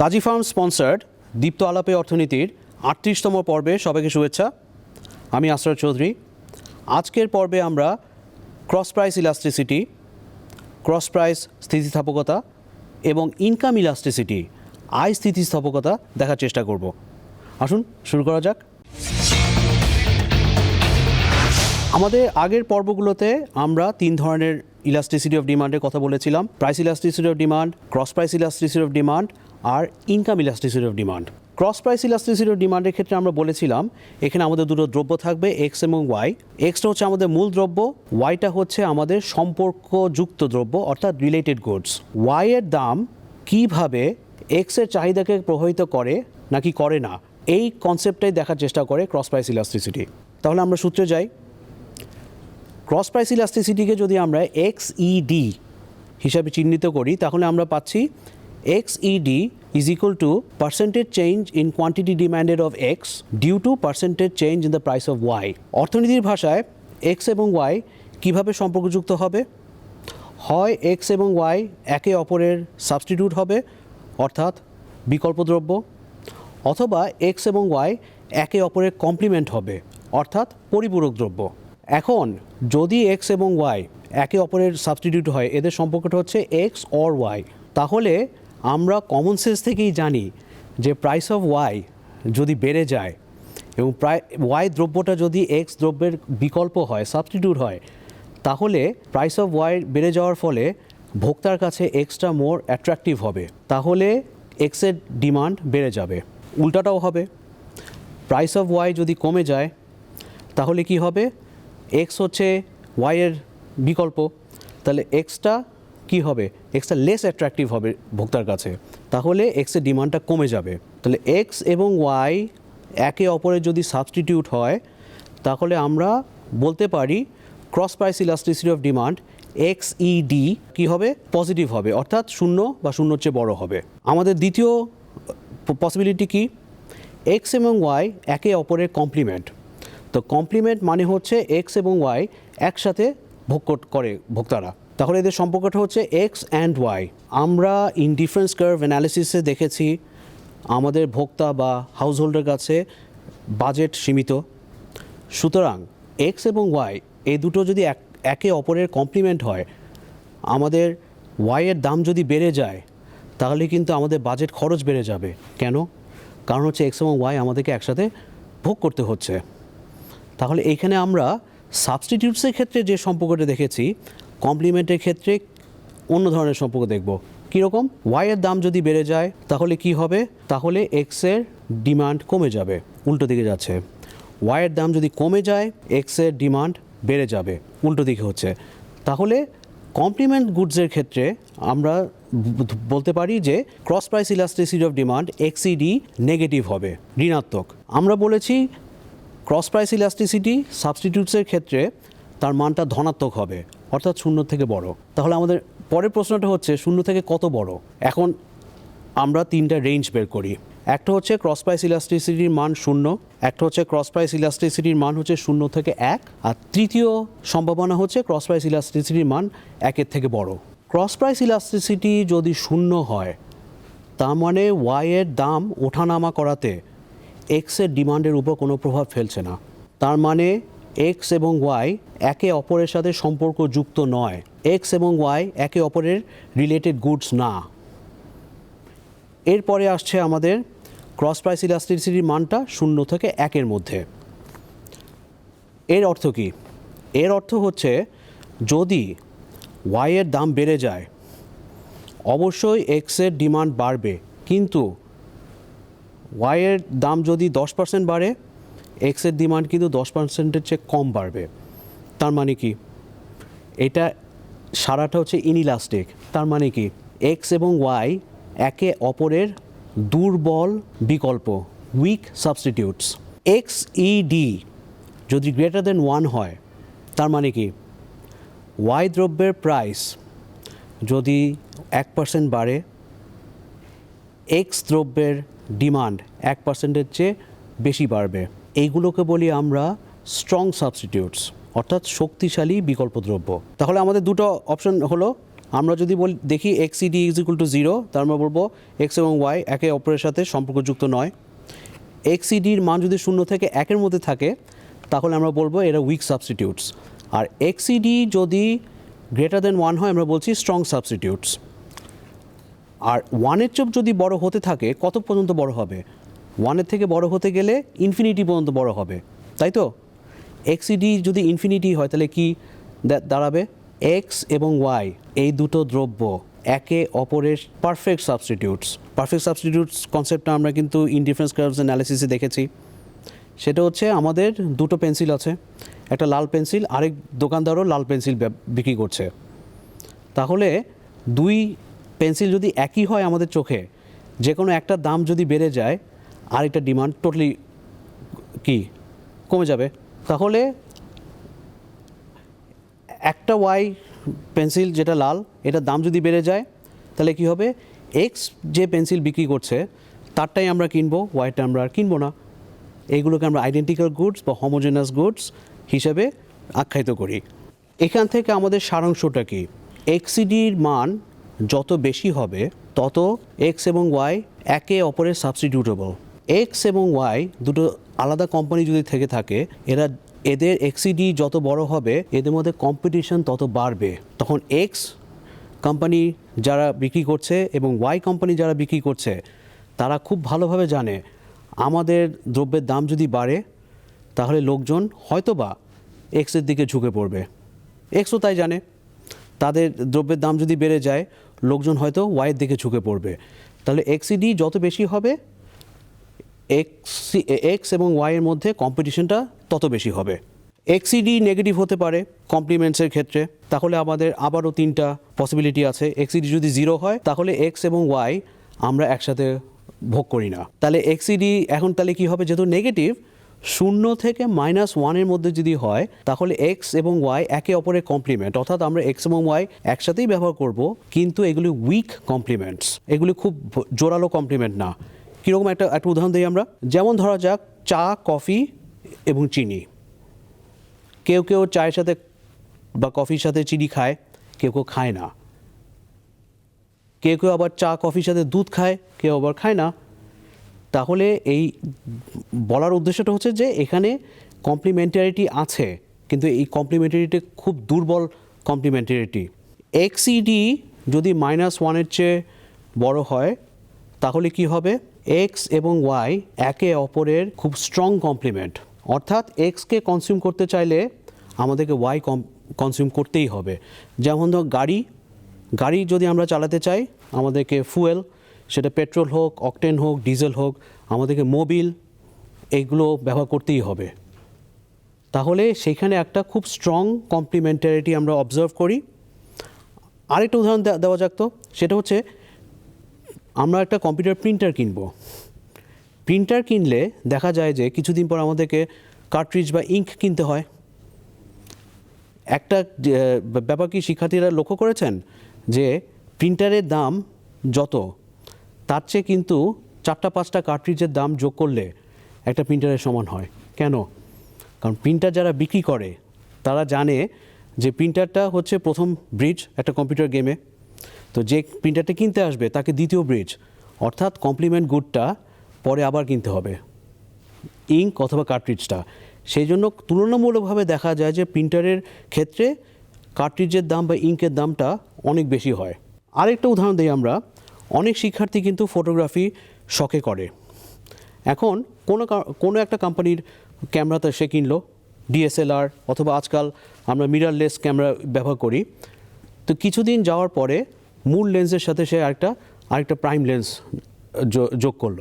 কাজী farm sponsored দীপ্ত আলাপে অর্থনীতির আটত্রিশতম পর্বে সবাইকে শুভেচ্ছা। আমি আসরার চৌধুরী। আজকের পর্বে আমরা cross price elasticity, cross price স্থিতিস্থাপকতা এবং ইনকাম ইলাস্ট্রিসিটি, আয় স্থিতিস্থাপকতা দেখার চেষ্টা করব। আসুন, শুরু করা যাক। আমাদের আগের পর্বগুলোতে আমরা তিন ধরনের ইলাস্ট্রিসিটি অফ ডিমান্ডের কথা বলেছিলাম। Price elasticity of demand cross price elasticity of demand R income elasticity of demand cross price elasticity of ডিমান্ডের ক্ষেত্রে আমরা বলেছিলাম, এখানে আমাদের দুটো দ্রব্য থাকবে এক্স এবং ওয়াই এক্সটা হচ্ছে আমাদের মূল দ্রব্য ওয়াইটা হচ্ছে আমাদের সম্পর্কযুক্ত দ্রব্য, অর্থাৎ রিলেটেড গুডস ওয়াই এর দাম কীভাবে এক্সের চাহিদাকে প্রভাবিত করে নাকি করে না, এই কনসেপ্টটাই দেখার চেষ্টা করে ক্রস প্রাইস ইলাস্ট্রিসিটি তাহলে আমরা সূত্রে যাই। ক্রস প্রাইস ইলাস্টিসিটিকে যদি আমরা এক্স ইডি হিসাবে চিহ্নিত করি, তাহলে আমরা পাচ্ছি X ED is equal to percentage change in quantity demanded of X due to percentage change in the price of Y অর্থনীতির ভাষায় এক্স এবং ওয়াই কীভাবে সম্পর্কযুক্ত হবে? হয় এক্স এবং ওয়াই একে অপরের সাবস্টিটিউট হবে, অর্থাৎ বিকল্প দ্রব্য, অথবা এক্স এবং ওয়াই একে অপরের কমপ্লিমেন্ট হবে, অর্থাৎ পরিপূরক দ্রব্য। এখন যদি এক্স এবং ওয়াই একে অপরের সাবস্টিটিউট হয়, এদের সম্পর্কটা হচ্ছে এক্স অর ওয়াই তাহলে আমরা কমন সেন্স থেকেই জানি যে প্রাইস অফ ওয়াই যদি বেড়ে যায় এবং প্রায় ওয়াই দ্রব্যটা যদি এক্স দ্রব্যের বিকল্প হয় সাবস্টিটিউট হয়, তাহলে প্রাইস অফ ওয়াই বেড়ে যাওয়ার ফলে ভোক্তার কাছে এক্সট্রা মোর অ্যাট্রাকটিভ হবে। তাহলে এক্সের ডিমান্ড বেড়ে যাবে। উল্টাটাও হবে। প্রাইস অফ ওয়াই যদি কমে যায়, তাহলে কি হবে? এক্স হচ্ছে ওয়াইয়ের বিকল্প। তাহলে এক্সটা কি হবে? এক্সটা লেস অ্যাট্রাকটিভ হবে ভোক্তার কাছে। তাহলে এক্সের ডিমান্ডটা কমে যাবে। তাহলে এক্স এবং ওয়াই একে অপরের যদি সাবস্টিটিউট হয়, তাহলে আমরা বলতে পারি cross price elasticity of demand X ED কী হবে? পজিটিভ হবে। অর্থাৎ শূন্য বা শূন্যর চেয়ে বড় হবে। আমাদের দ্বিতীয় পসিবিলিটি কি? এক্স এবং ওয়াই একে অপরের কমপ্লিমেন্ট তো কমপ্লিমেন্ট মানে হচ্ছে এক্স এবং ওয়াই একসাথে ভোগ কর- ভোক্তারা। তাহলে এদের সম্পর্কটা হচ্ছে এক্স অ্যান্ড ওয়াই আমরা ইন ডিফারেন্স কার্ভ অ্যানালিসিসে দেখেছি, আমাদের ভোক্তা বা হাউসহোল্ডের কাছে বাজেট সীমিত। সুতরাং এক্স এবং ওয়াই এই দুটো যদি এক, একে অপরের কমপ্লিমেন্ট হয়, আমাদের ওয়াইয়ের দাম যদি বেড়ে যায়, তাহলে কিন্তু আমাদের বাজেট খরচ বেড়ে যাবে। কেন? কারণ হচ্ছে এক্স এবং ওয়াই আমাদেরকে একসাথে ভোগ করতে হচ্ছে। তাহলে এইখানে আমরা সাবস্টিটিউটসের ক্ষেত্রে যে সম্পর্কটা দেখেছি কমপ্লিমেন্টের ক্ষেত্রে অন্য ধরনের সম্পর্ক দেখব। কীরকম? ওয়াইয়ের দাম যদি বেড়ে যায়, তাহলে কি হবে? তাহলে এক্সের ডিমান্ড কমে যাবে, উল্টো দিকে যাচ্ছে। ওয়াইয়ের দাম যদি কমে যায় এক্সের ডিমান্ড বেড়ে যাবে, উল্টো দিকে হচ্ছে। তাহলে কমপ্লিমেন্ট গুডসের ক্ষেত্রে আমরা বলতে পারি যে cross price elasticity of demand XED negative হবে, ঋণাত্মক। আমরা বলেছি ক্রস প্রাইস ইলাস্টিসিটি সাবস্টিটিউটসের ক্ষেত্রে তার মানটা ধনাত্মক হবে, অর্থাৎ শূন্য থেকে বড়। তাহলে আমাদের পরের প্রশ্নটা হচ্ছে, শূন্য থেকে কত বড়? এখন আমরা তিনটা রেঞ্জ বের করি। একটা হচ্ছে ক্রস প্রাইস ইলাস্টিসিটির মান শূন্য, একটা হচ্ছে ক্রস প্রাইস ইলাস্টিসিটির মান হচ্ছে শূন্য থেকে এক, আর তৃতীয় সম্ভাবনা হচ্ছে ক্রস প্রাইস ইলাস্টিসিটির মান একের থেকে বড়। ক্রস প্রাইস ইলাস্টিসিটি যদি শূন্য হয়, তার মানে ওয়াইয়ের দাম ওঠানামা করাতে এক্সের ডিমান্ডের উপর কোনো প্রভাব ফেলছে না। তার মানে এক্স এবং ওয়াই একে অপরের সাথে সম্পর্ক যুক্ত নয়। এক্স এবং ওয়াই একে অপরের রিলেটেড গুডস না। এরপরে আসছে আমাদের ক্রস প্রাইস ইলাস্ট্রিসিটির মানটা শূন্য থেকে একের মধ্যে। এর অর্থ কি? এর অর্থ হচ্ছে যদি ওয়াইয়ের দাম বেড়ে যায়, অবশ্যই এক্সের ডিমান্ড বাড়বে। কিন্তু ওয়াইয়ের দাম যদি দশ পার্সেন্ট বাড়ে এক্সের ডিমান্ড কিন্তু দশ পার্সেন্টের চেয়ে কম বাড়বে। তার মানে কি? এটা সারাটা হচ্ছে ইনিলাস্টিক তার মানে কি? এক্স এবং ওয়াই একে অপরের দুর্বল বিকল্প উইক সাবস্টিটিউটস এক্স ইডি যদি গ্রেটার দেন ওয়ান হয়, তার মানে কি? ওয়াই দ্রব্যের প্রাইস যদি এক পার্সেন্ট বাড়ে এক্স দ্রব্যের ডিমান্ড এক পার্সেন্টের চেয়ে বেশি বাড়বে। এইগুলোকে বলি আমরা স্ট্রং সাবস্টিটিউটস অর্থাৎ শক্তিশালী বিকল্প দ্রব্য তাহলে আমাদের দুটো অপশন হলো, আমরা যদি বলি, দেখি X ED is equal to zero তার আমরা বলব এক্স এবং ওয়াই একে অপরের সাথে সম্পর্কযুক্ত নয়। এক্স ইডির মান যদি শূন্য থেকে একের মধ্যে থাকে, তাহলে আমরা বলব এরা উইক সাবস্টিটিউটস আর এক্স ইডি যদি গ্রেটার দেন ওয়ান হয়, আমরা বলছি স্ট্রং সাবস্টিটিউটস আর ওয়ানের চোপ যদি বড় হতে থাকে, কত পর্যন্ত বড় হবে? ওয়ানের থেকে বড় হতে গেলে ইনফিনিটি পর্যন্ত বড় হবে, তাই তো? এক্সিডি যদি ইনফিনিটি হয়, তাহলে কি দাঁড়াবে? এক্স এবং ওয়াই এই দুটো দ্রব্য একে অপরের পারফেক্ট সাবস্টিটিউটস পারফেক্ট সাবস্টিটিউটস কনসেপ্টটা আমরা কিন্তু ইনডিফারেন্স কার্ভস অ্যানালিসিসে দেখেছি। সেটা হচ্ছে আমাদের দুটো পেন্সিল আছে, একটা লাল পেন্সিল আরেক দোকানদারও লাল পেন্সিল বিক্রি করছে। তাহলে দুই পেন্সিল যদি একই হয় আমাদের চোখে যে কোনো একটা দাম যদি বেড়ে যায় আর একটা ডিমান্ড টোটালি কি? কমে যাবে। তাহলে একটা ওয়াই পেন্সিল যেটা লাল, এটার দাম যদি বেড়ে যায়, তাহলে কি হবে? এক্স যে পেন্সিল বিক্রি করছে, তারটাই আমরা কিনবো, ওয়াইটা আমরা আর কিনবো না। এইগুলোকে আমরা আইডেন্টিক্যাল গুডস বা হোমোজেনাস গুডস হিসেবে আখ্যায়িত করি। এখান থেকে আমাদের সারাংশটা কি? এক্সিডির মান যত বেশি হবে, তত এক্স এবং ওয়াই একে অপরের সাবস্টিটিউটেবল এক্স এবং ওয়াই দুটো আলাদা কোম্পানি যদি থেকে থাকে, এরা এদের এক্সিডি যত বড় হবে, এদের মধ্যে কম্পিটিশন তত বাড়বে। তখন এক্স কোম্পানি যারা বিক্রি করছে এবং ওয়াই কোম্পানি যারা বিক্রি করছে, তারা খুব ভালোভাবে জানে আমাদের দ্রব্যের দাম যদি বাড়ে, তাহলে লোকজন হয়তোবা এক্সের দিকে ঝুঁকে পড়বে। এক্সও তাই জানে। তাদের দ্রব্যের দাম যদি বেড়ে যায় লোকজন হয়তো ওয়াইয়ের দিকে ঝুঁকে পড়বে। তাহলে এক্সিডি যত বেশি হবে এক্স এক্স এবং ওয়াইয়ের মধ্যে কম্পিটিশনটা তত বেশি হবে। এক্সিডি নেগেটিভ হতে পারে কমপ্লিমেন্টসের ক্ষেত্রে। তাহলে আমাদের আবারও তিনটা পসিবিলিটি আছে। এক্সিডি যদি জিরো হয়, তাহলে এক্স এবং ওয়াই আমরা একসাথে ভোগ করি না। তাহলে এক্সিডি এখন তাহলে কি হবে? যেহেতু নেগেটিভ শূন্য থেকে মাইনাস ওয়ানের মধ্যে যদি হয়, তাহলে এক্স এবং ওয়াই একে অপরের কমপ্লিমেন্ট অর্থাৎ আমরা এক্স এবং ওয়াই একসাথেই ব্যবহার করব, কিন্তু এগুলি উইক কমপ্লিমেন্টস এগুলি খুব জোরালো কমপ্লিমেন্ট না। কীরকম একটা একটা উদাহরণ দিই আমরা। যেমন ধরা যাক, চা, কফি এবং চিনি। কেউ কেউ চায়ের সাথে বা কফির সাথে চিনি খায়, কেউ কেউ খায় না। কেউ কেউ আবার চা, কফির সাথে দুধ খায়, কেউ আবার খায় না। তাহলে এই বলার উদ্দেশ্যটা হচ্ছে যে এখানে কমপ্লিমেন্টারিটি আছে, কিন্তু এই কমপ্লিমেন্টারিটি খুব দুর্বল কমপ্লিমেন্টারিটি এক্সইডি যদি মাইনাস ওয়ানের চেয়ে বড় হয়, তাহলে কি হবে? এক্স এবং ওয়াই একে অপরের খুব স্ট্রং কমপ্লিমেন্ট অর্থাৎ এক্সকে কনজিউম করতে চাইলে আমাদেরকে ওয়াই কনজিউম করতেই হবে। যেমন ধর গাড়ি গাড়ি যদি আমরা চালাতে চাই, আমাদেরকে ফুয়েল সেটা পেট্রোল হোক, অকটেন হোক, ডিজেল হোক, আমাদেরকে মোবিল এইগুলো ব্যবহার করতেই হবে। তাহলে সেখানে একটা খুব স্ট্রং কমপ্লিমেন্টারিটি আমরা অবজার্ভ করি। আরেকটা উদাহরণ দেওয়া যাক তো, সেটা হচ্ছে আমরা একটা কম্পিউটার প্রিন্টার কিনব। প্রিন্টার কিনলে দেখা যায় যে কিছুদিন পর আমাদেরকে কার্ট্রিজ বা ইঙ্ক কিনতে হয়। একটা ব্যাপার কি শিক্ষার্থীরা লক্ষ্য করেছেন? যে প্রিন্টারের দাম যত তার চেয়ে কিন্তু চারটা পাঁচটা কার্ট্রিজের দাম যোগ করলে একটা প্রিন্টারের সমান হয়। কেন? কারণ প্রিন্টার যারা বিক্রি করে, তারা জানে যে প্রিন্টারটা হচ্ছে প্রথম ব্রিজ একটা কম্পিউটার গেমে তো যে প্রিন্টারটা কিনতে আসবে, তাকে দ্বিতীয় ব্রিজ অর্থাৎ কমপ্লিমেন্ট গুডটা পরে আবার কিনতে হবে। ইঙ্ক অথবা কার্ট্রিজটা সেই জন্য তুলনামূলকভাবে দেখা যায় যে প্রিন্টারের ক্ষেত্রে কার্ট্রিজের দাম বা ইঙ্কের দামটা অনেক বেশি হয়। আরেকটা উদাহরণ দিই আমরা। অনেক শিক্ষার্থী কিন্তু ফটোগ্রাফি শখে করে। এখন কোনো কোনো একটা কোম্পানির ক্যামেরাতে সে কিনলো ডিএসএলআর অথবা আজকাল আমরা মিরারলেস ক্যামেরা ব্যবহার করি। তো কিছুদিন যাওয়ার পরে মূল লেন্সের সাথে সে আরেকটা আরেকটা প্রাইম লেন্স যোগ করল।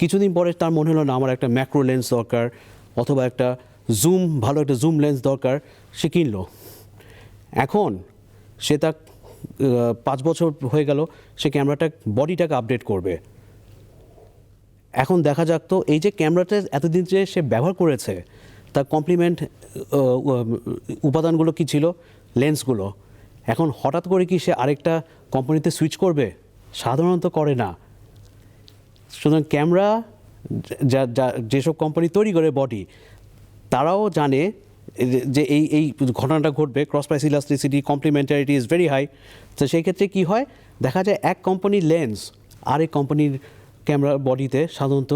কিছুদিন পরে তার মনে হলো, না, আমার একটা ম্যাক্রো লেন্স দরকার অথবা একটা জুম ভালো একটা জুম লেন্স দরকার। সে কিনলো। এখন সে তার পাঁচ বছর হয়ে গেল, সে ক্যামেরাটা বডিটাকে আপডেট করবে। এখন দেখা যাক তো, এই যে ক্যামেরাটা এতদিন যে সে ব্যবহার করেছে, তার কমপ্লিমেন্ট উপাদানগুলো কি ছিল? লেন্সগুলো এখন হঠাৎ করে কি সে আরেকটা কোম্পানিতে সুইচ করবে? সাধারণত করে না। সুতরাং ক্যামেরা, যা যা, যেসব কোম্পানি তৈরি করে বডি তারাও জানে যে- এই এই ঘটনাটা ঘটবে cross price elasticity complementarity is very high তো সেই ক্ষেত্রে কী হয়? দেখা যায় এক কোম্পানির লেন্স আরেক কোম্পানির ক্যামেরা বডিতে সাধারণত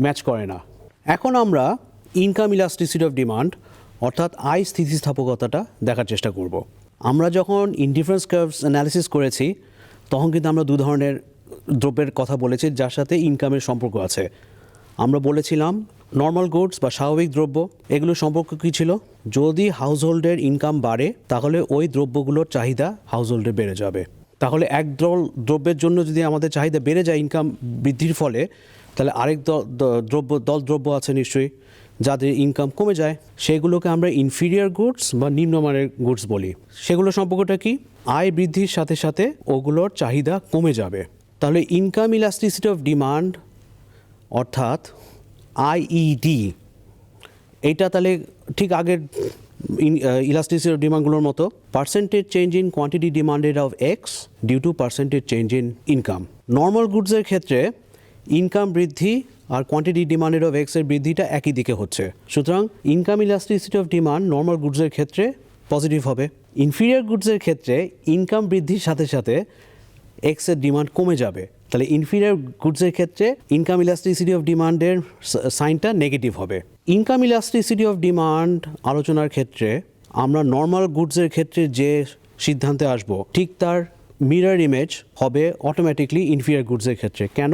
ম্যাচ করে না। এখন আমরা ইনকাম ইলাস্ট্রিসিটি অফ ডিমান্ড অর্থাৎ আয় স্থিতিস্থাপকতাটা দেখার চেষ্টা করব। আমরা যখন ইনডিফারেন্স কার্ভস অ্যানালিসিস করেছি, তখন কিন্তু আমরা দু ধরনের দ্রব্যের কথা বলেছি, যার সাথে ইনকামের সম্পর্ক আছে। আমরা বলেছিলাম নর্মাল গুডস বা স্বাভাবিক দ্রব্য, এগুলো সম্পর্ক কী ছিল? যদি হাউসহোল্ডের ইনকাম বাড়ে, তাহলে ওই দ্রব্যগুলোর চাহিদা হাউসহোল্ডে বেড়ে যাবে। তাহলে এক দল দ্রব্যের জন্য যদি আমাদের চাহিদা বেড়ে যায় ইনকাম বৃদ্ধির ফলে, তাহলে আরেক দ- দ- দ্রব্য, দল দ্রব্য আছে নিশ্চয়ই, যাদের ইনকাম কমে যায়। সেগুলোকে আমরা ইনফিরিয়ার গুডস বা নিম্নমানের গুডস বলি। সেগুলো সম্পর্কটা কি? আয় বৃদ্ধির সাথে সাথে ওগুলোর চাহিদা কমে যাবে। তাহলে ইনকাম ইলাস্টিসিটি অফ ডিমান্ড অর্থাৎ আইইডি এইটা তাহলে ঠিক আগের ইলাস্টিসিটি ডিমান্ডগুলোর মতো percentage change in quantity demanded of X due to percentage change in income normal গুডসের ক্ষেত্রে ইনকাম বৃদ্ধি আর কোয়ান্টিটি ডিমান্ডেড অফ এক্সের বৃদ্ধিটা একই দিকে হচ্ছে। সুতরাং income elasticity of demand normal গুডসের ক্ষেত্রে পজিটিভ হবে। ইনফিরিয়ার গুডসের ক্ষেত্রে ইনকাম বৃদ্ধির সাথে সাথে এক্সের ডিমান্ড কমে যাবে। তাহলে ইনফিরিয়ার গুডসের ক্ষেত্রে ইনকাম ইলাস্ট্রিসিটি অফ ডিমান্ডের সাইনটা নেগেটিভ হবে। ইনকাম ইলাস্ট্রিসিটি অফ ডিমান্ড আলোচনার ক্ষেত্রে আমরা নর্মাল গুডসের ক্ষেত্রে যে সিদ্ধান্তে আসব, ঠিক তার মিরার ইমেজ হবে অটোমেটিকলি ইনফিরিয়ার গুডসের ক্ষেত্রে। কেন?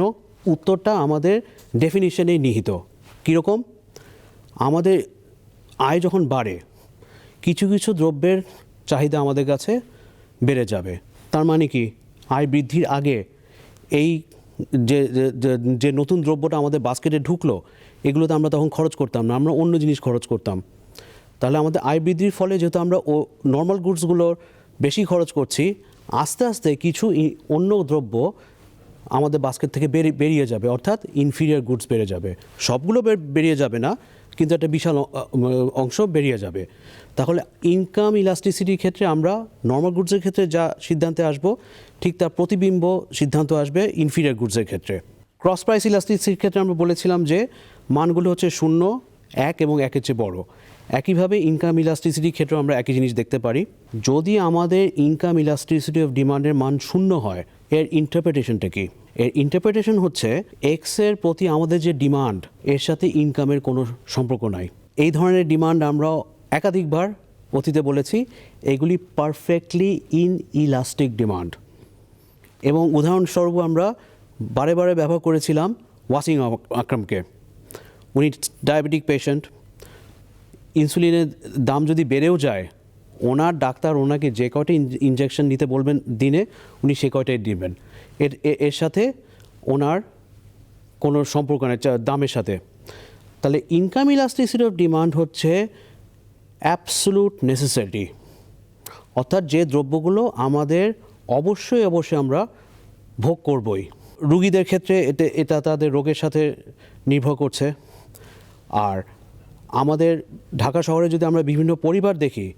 উত্তরটা আমাদের ডেফিনিশনেই নিহিত। কীরকম? আমাদের আয় যখন বাড়ে, কিছু কিছু দ্রব্যের চাহিদা আমাদের কাছে বেড়ে যাবে। তার মানে কি? আয় বৃদ্ধির আগে এই যে, যে- নতুন দ্রব্যটা আমাদের বাস্কেটে ঢুকলো, এগুলোতে আমরা তখন খরচ করতাম না, আমরা অন্য জিনিস খরচ করতাম। তাহলে আমাদের আয় বৃদ্ধির ফলে যেহেতু আমরা ও নর্মাল গুডসগুলোর বেশি খরচ করছি, আস্তে আস্তে কিছু অন্য দ্রব্য আমাদের বাস্কেট থেকে বেরিয়ে যাবে, অর্থাৎ ইনফিরিয়ার গুডস বেড়ে যাবে। সবগুলো বেরিয়ে যাবে না কিন্তু একটা বিশাল অংশ বেরিয়ে যাবে। তাহলে ইনকাম ইলাস্টিসিটির ক্ষেত্রে আমরা নর্মাল গুডসের ক্ষেত্রে যা সিদ্ধান্তে আসব, ঠিক তার প্রতিবিম্ব সিদ্ধান্ত আসবে ইনফিরিয়ার গুডসের ক্ষেত্রে। ক্রস প্রাইস ইলাস্টিসিটির ক্ষেত্রে আমরা বলেছিলাম যে মানগুলো হচ্ছে শূন্য, এক এবং একের চেয়ে বড়। একইভাবে ইনকাম ইলাস্টিসিটির ক্ষেত্রে আমরা একই জিনিস দেখতে পারি। যদি আমাদের ইনকাম ইলাস্টিসিটি অফ ডিমান্ডের মান শূন্য হয় এর ইন্টারপ্রিটেশনটা কি? এর ইন্টারপ্রিটেশন হচ্ছে এক্সের প্রতি আমাদের যে ডিমান্ড এর সাথে ইনকামের কোনো সম্পর্ক নাই। এই ধরনের ডিমান্ড আমরা একাধিকবার অতীতে বলেছি, এগুলি পারফেক্টলি ইন ইলাস্টিক ডিমান্ড এবং উদাহরণস্বরূপ আমরা বারে বারে ব্যবহার করেছিলাম ওয়াসিং আকরামকে উনি ডায়াবেটিক পেশেন্ট ইনসুলিনের দাম যদি বেড়েও যায় ওনার ডাক্তার ওনাকে যে কয়টা ইনজেকশন নিতে বলবেন দিনে, উনি সে কয়টাই দিবেন। এর এর সাথে ওনার কোনো সম্পর্ক নেই দামের সাথে। তাহলে ইনকাম ইলাস্টিসিটি অফ ডিমান্ড হচ্ছে অ্যাবসলুট নেসেসারিটি অর্থাৎ যে দ্রব্যগুলো আমাদের অবশ্যই অবশ্যই আমরা ভোগ করবই। রুগীদের ক্ষেত্রে এটা এটা তাদের রোগের সাথে নির্ভর করছে। আর আমাদের ঢাকা শহরে যদি আমরা বিভিন্ন পরিবার দেখি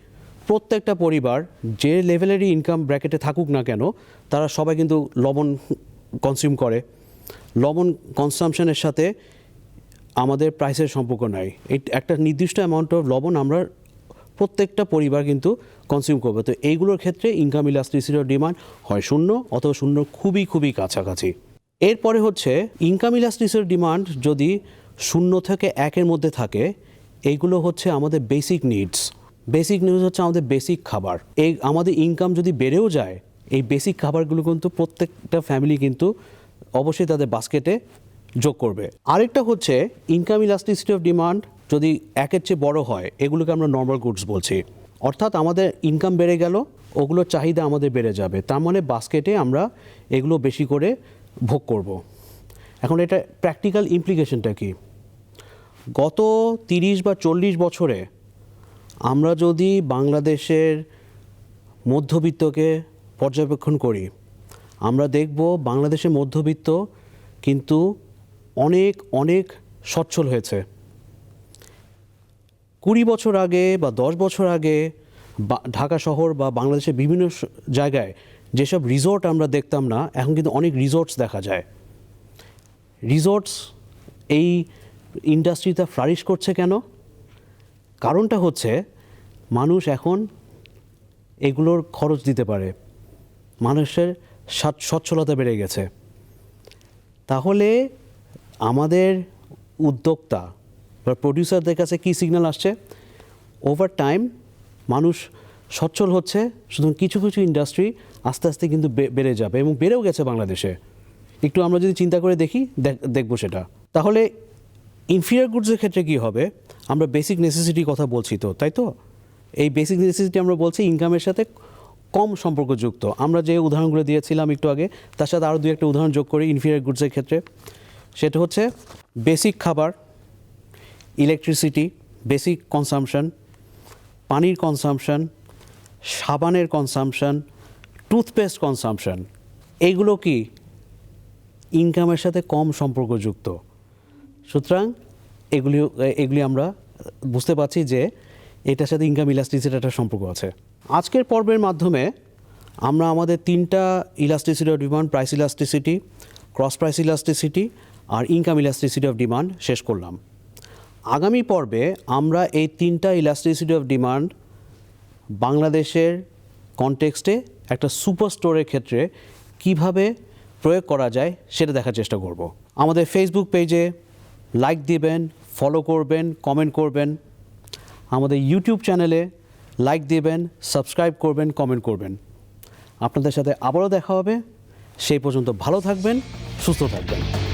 প্রত্যেকটা পরিবার যে লেভেলেরই ইনকাম ব্র্যাকেটে থাকুক না কেন, তারা সবাই কিন্তু লবণ কনজিউম করে। লবণ কনসামশনের সাথে আমাদের প্রাইসের সম্পর্ক নাই। একটা নির্দিষ্ট অ্যামাউন্ট অফ লবণ আমরা প্রত্যেকটা পরিবার কিন্তু কনজিউম করবে। তো এইগুলোর ক্ষেত্রে ইনকাম ইলাস্ট্রিসিটির ডিমান্ড হয় শূন্য, অথবা শূন্য খুবই খুবই কাছাকাছি। এরপরে হচ্ছে ইনকাম ইলাস্ট্রিসিটির ডিমান্ড যদি শূন্য থেকে একের মধ্যে থাকে এইগুলো হচ্ছে আমাদের বেসিক নিডস বেসিক নিউজ হচ্ছে আমাদের বেসিক খাবার। এই আমাদের ইনকাম যদি বেড়েও যায়, এই বেসিক খাবারগুলো কিন্তু প্রত্যেকটা ফ্যামিলি কিন্তু অবশ্যই তাদের বাস্কেটে যোগ করবে। আরেকটা হচ্ছে ইনকাম ইলাস্টিসিটি অফ ডিমান্ড যদি একের চেয়ে বড় হয়, এগুলোকে আমরা নর্মাল গুডস বলছি। অর্থাৎ আমাদের ইনকাম বেড়ে গেল, ওগুলোর চাহিদা আমাদের বেড়ে যাবে। তার মানে বাস্কেটে আমরা এগুলো বেশি করে ভোগ করব। এখন এটা প্র্যাকটিক্যাল ইমপ্লিকেশনটা কি? গত তিরিশ বা চল্লিশ বছরে আমরা যদি বাংলাদেশের মধ্যবিত্তকে পর্যবেক্ষণ করি, আমরা দেখব বাংলাদেশের মধ্যবিত্ত কিন্তু অনেক অনেক সচ্ছল হয়েছে। কুড়ি বছর আগে বা দশ বছর আগে ঢাকা শহর বা বাংলাদেশের বিভিন্ন জায়গায় যেসব রিসোর্ট আমরা দেখতাম না, এখন কিন্তু অনেক রিসোর্টস দেখা যায়। রিসোর্টস এই ইন্ডাস্ট্রিটা ফ্লারিশ করছে কেন? কারণটা হচ্ছে মানুষ এখন এগুলোর খরচ দিতে পারে। মানুষের সচ্ছলতা বেড়ে গেছে। তাহলে আমাদের উদ্যোক্তা বা প্রডিউসারদের কাছে কী সিগন্যাল আসছে? ওভার টাইম মানুষ সচ্ছল হচ্ছে শুধু কিছু কিছু ইন্ডাস্ট্রি আস্তে আস্তে কিন্তু বেড়ে যাবে এবং বেড়েও গেছে বাংলাদেশে। একটু আমরা যদি চিন্তা করে দেখ- দেখব সেটা। তাহলে ইনফিরিয়ার গুডসের ক্ষেত্রে কী হবে? আমরা বেসিক নেসেসিটির কথা বলছি তো, তাই তো? এই বেসিক নেসেসিটি আমরা বলছি ইনকামের সাথে কম সম্পর্কযুক্ত। আমরা যে উদাহরণগুলো দিয়েছিলাম একটু আগে, তার সাথে আরও দু একটা উদাহরণ যোগ করি ইনফিরিয়ার গুডসের ক্ষেত্রে। সেটা হচ্ছে বেসিক খাবার ইলেকট্রিসিটি বেসিক কনসামশন পানির কনসামশন সাবানের কনসামশন টুথপেস্ট কনসামশন এইগুলো কি ইনকামের সাথে কম সম্পর্কযুক্ত? সুতরাং এগুলি এগুলি আমরা বুঝতে পারছি যে এটার সাথে ইনকাম ইলাস্টিসিটির একটা সম্পর্ক আছে। আজকের পর্বের মাধ্যমে আমরা আমাদের তিনটা elasticity of demand price elasticity cross price elasticity R income elasticity of demand শেষ করলাম। আগামী পর্বে আমরা এই তিনটা ইলাস্টিসিটি অফ ডিমান্ড বাংলাদেশের কনটেক্সটে একটা সুপার স্টোরের ক্ষেত্রে কীভাবে প্রয়োগ করা যায় সেটা দেখার চেষ্টা করব। আমাদের ফেসবুক পেজে লাইক দিবেন ফলো করবেন কমেন্ট করবেন। আমাদের ইউটিউব চ্যানেলে লাইক দেবেন সাবস্ক্রাইব করবেন কমেন্ট করবেন। আপনাদের সাথে আবারও দেখা হবে। সেই পর্যন্ত ভালো থাকবেন, সুস্থ থাকবেন।